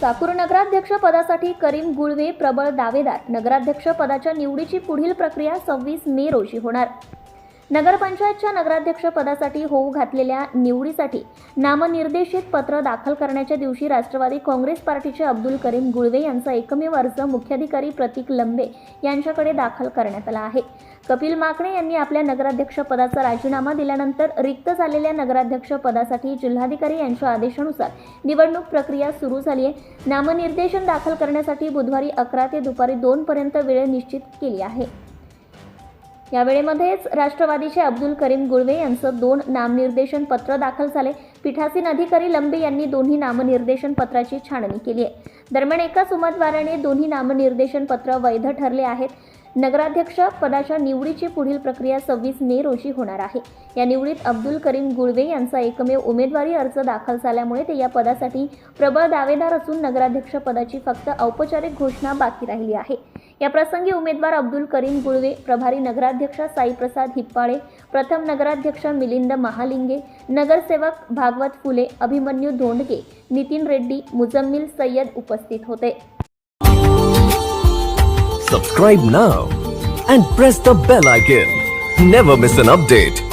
चाकूर नगराध्यक्ष पदासाठी करीम गुळवे प्रबळ दावेदार. नगराध्यक्ष पदाच्या निवडीची पुढील प्रक्रिया सव्वीस मे रोजी होणार. नगरपंचायतच्या नगराध्यक्ष पदासाठी होऊ घातलेल्या निवडीसाठी नामनिर्देशित पत्र दाखल करण्याच्या दिवशी राष्ट्रवादी काँग्रेस पार्टीचे अब्दुल करीम गुळवे यांचा एकमेव अर्ज मुख्याधिकारी प्रतीक लंबे यांच्याकडे दाखल करण्यात आला आहे. कपिल माकणे यांनी आपल्या नगराध्यक्ष पदाचा राजीनामा दिल्यानंतर रिक्त झालेल्या नगराध्यक्ष पदासाठी जिल्हाधिकारी यांच्या आदेशानुसार निवडणूक प्रक्रिया सुरू झाली आहे. नामनिर्देशन दाखल करण्यासाठी बुधवारी अकरा ते दुपारी दोनपर्यंत वेळ निश्चित केली आहे. या वेळेमध्येच राष्ट्रवादीचे अब्दुल करीम गुळवे यांचं दोन नामनिर्देशन पत्र दाखल झाले. पीठासीन अधिकारी लंबे यांनी दोन्ही नामनिर्देशन पत्राची छाननी केली आहे. दरम्यान एकाच उमेदवाराने दोन्ही नामनिर्देशन पत्र वैध ठरले आहेत. नगराध्यक्ष पदाच्या निवडीची पुढील प्रक्रिया सव्वीस मे रोजी होणार आहे. या निवडीत अब्दुल करीम गुळवे यांचा एकमेव उमेदवारी अर्ज दाखल झाल्यामुळे ते या पदासाठी प्रबळ दावेदार असून नगराध्यक्ष पदाची फक्त औपचारिक घोषणा बाकी राहिली आहे. या प्रसंगी उमेदवार अब्दुल करीम गुळवे प्रभारी नगराध्यक्ष साईप्रसाद हिप्पाळे प्रथम नगराध्यक्ष मिलिंद महालिंगे नगरसेवक भागवत फुले अभिमन्यू धोंडगे नितीन रेड्डी मुजम्मिल सय्यद उपस्थित होते Subscribe now and press the bell icon. Never miss an update.